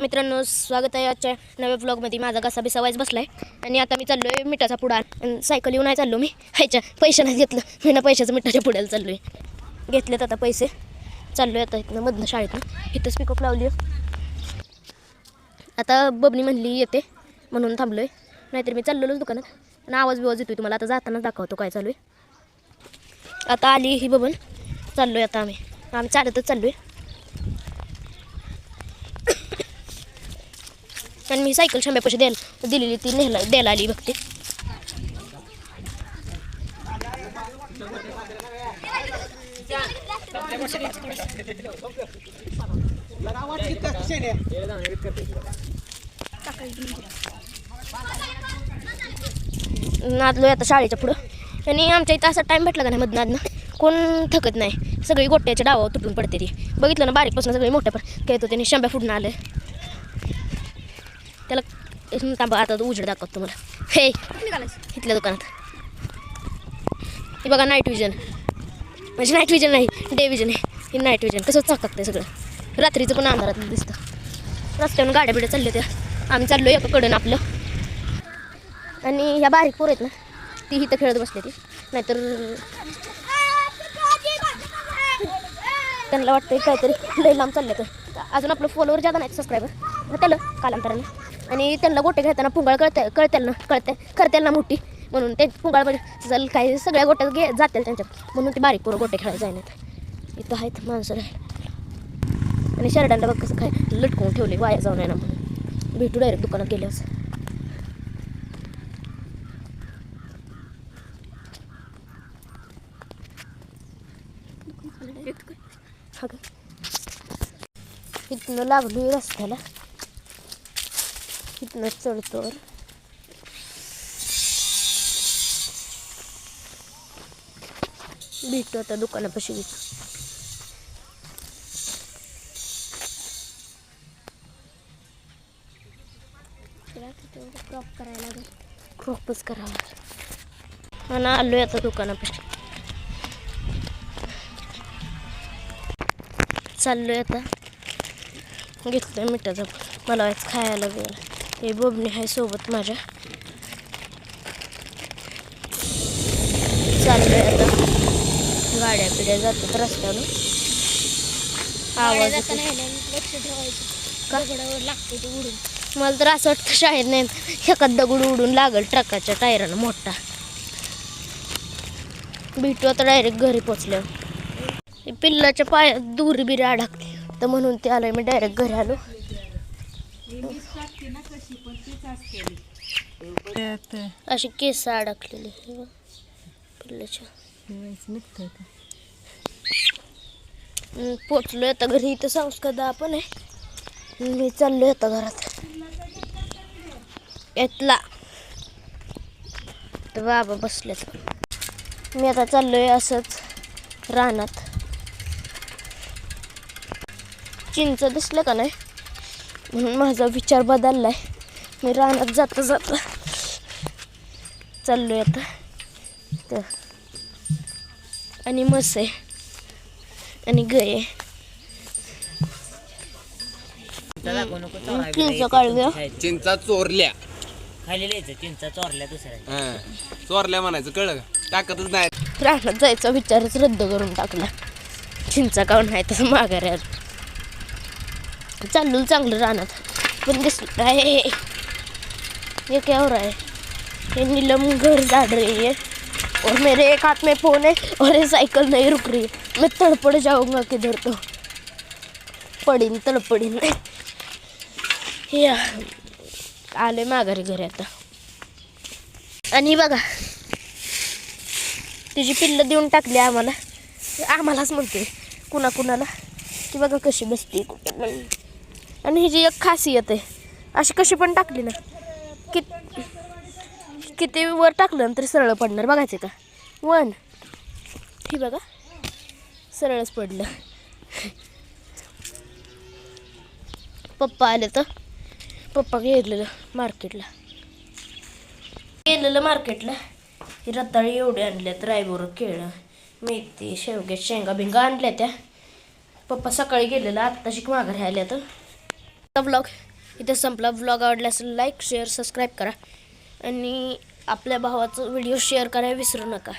मित्रांनो स्वागत आहे आजच्या नव्या ब्लॉगमध्ये माझा कसा बिसा बसला बसलाय. आणि आता मी चाललो आहे मिठाचा पुडा. सायकल येऊन आहे चाललो मी. ह्याच्या पैशाने घेतलं. मी ना पैशाचं मिठाच्या पुड्याला चाललो आहे घेतलेत आता पैसे. चाललो आहे आता इथनं मधनं शाळेतनं. इथंच पिकअप लावली आहे. आता बबनी म्हणली येते. म्हणून थांबलो आहे नाहीतर मी चाललेलोच दुकानात. आणि आवाज बिवाज येतोय तुम्हाला. आता जाताना दाखवतो काय चालू आहे. आता आली ही बबन. चाललो आहे आता आम्ही. आम्ही चालतच चाललो आहे आणि मी सायकल शंभर पैसे द्यायला दिलेली ती नेहला द्यायला आली बघते. नादलो आता शाळेच्या पुढं. आणि आमच्या इथं असा टाईम भेटला का नाही मधनं ना कोण थकत नाही. सगळी गोट्याच्या डावावर तुटून पडते ती. बघितलं ना बारीकपासून सगळी मोठ्या पण खेळत होते आणि शंभ्या फुटून आलं. त्याला हं, थांबा आता उजेड दाखवतो तुम्हाला. हे इथल्या दुकानात. हे बघा नाईट विजन म्हणजे नाईट विजन नाही डे विजन आहे. हे नाईट विजन कसं ते सगळं. रात्रीचं पण अंधारात दिसतं. रस्त्यावरून गाड्या बिड्या चालल्या त्या. आम्ही चाललो एका कडून आपलं. आणि ह्या बारीक पोर आहेत ना ती इथं खेळत बसले ती. नाहीतर त्यांना वाटतं काहीतरी लय लांब चाललं तर. अजून आपलं फॉलोवर जादा नाही सबस्क्रायबर त्याला कालांतराने. आणि त्यांना गोटे खेळताना पुंगाळ कळत कळतेल ना कळते करतेल ना मोठी. म्हणून ते पुंगाळ चल काही सगळ्या गोट्यात घे जातील त्यांच्यात. म्हणून ते बारीक पोरं गोटे खेळायला जायनात इथं आहेत माणसं. आहे आणि शर्टांना बघ कसं काय लटकवून ठेवले वाया जाऊन आहे ना म्हणून. भेटू डायरेक्ट दुकानात गेले असं का? इथनं लागलो रस्त्याला इथनं चढतो भेटतो आता दुकानापाशी भेटू क्रॉप करायला लागेल क्रॉपच करावा आणि आलोय आता दुकानापाशी. चाललोय आता. घेतलोय मिठाचा. मला आज खायला गेला हे बबणी आहे सोबत माझ्या चाललोय आता गाड्या पिढ्या जातात रस्त्यावरून आवाज येतो. लक्ष ठेवायचं का? दगडावर लागते ते उडून मला तर असं वाटतं शाळेत नाही एखाद दगड उडून लागल ट्रकाच्या टायरानं मोठा भेटू आता डायरेक्ट घरी पोचल्यावर पिल्लाच्या पायात दूर बिरी अडकते तर म्हणून ते आलोय मी डायरेक्ट घरी आलो अशी केस अडकलेली हम्म, पोचलोय आता घरी. इथं संस्कार आपण आहे. मी चाललोय आता घरात. येतला. तर बाबा बसलेत. मी आता चाललोय असंच रानात. चिंच दिसलं का नाही? म्हणून माझा विचार बदललाय. मी रानात जाता जाता चाललोय आता. तर. आणि मस आहे. आणि गय आहे. चिंच काढूया चिंचा चोरल्या. खाली लिहायचं चिंचा चोरल्या दुसऱ्या. हा. चोरल्या म्हणायचं कळलं का? टाकतच नाही. रानात जायचा विचारच रद्द करून टाकला चिंचा काऊन आहे तसं माघारी आलो. चाललो चांगलं रानात. पण दिसलं आहे ये क्या हो रहा है? ये नीलम घर झाड़ रही है और मेरे एक हाथ में फोन है और ये साइकिल नहीं रुक रही है। मैं तड़पड़ जाऊंगा किधर तो। पडीन तडपडीन या आले माघारी घरी आता। आणि बघा तिची पिल्लं देऊन टाकली आम्हाला. आम्हालाच म्हणते कुणा कुणाला की बघा कशी बसते आणि हिची एक खासियत आहे अशी कशी पण टाकली ना. कित किती वर टाकलं ना तरी सरळ पडणार. बघायचं का? वन. ही बघा. सरळच पडलं. पप्पा आले तर? पप्पा घेतलेलं मार्केटला. गेलेलं मार्केटला. ही रताळी एवढे आणल्यात रायबोर केळं मेथी शेवगे शेंगा बिंगा आणल्या त्या. पप्पा सकाळी गेलेला आत्ता शिक माघारी आल्या तर ब्लॉग इथे संपला. व्लॉग आवडल्यास लाईक शेअर सबस्क्राईब करा. आणि आपल्या भावाचं व्हिडिओ शेअर करायला विसरू नका.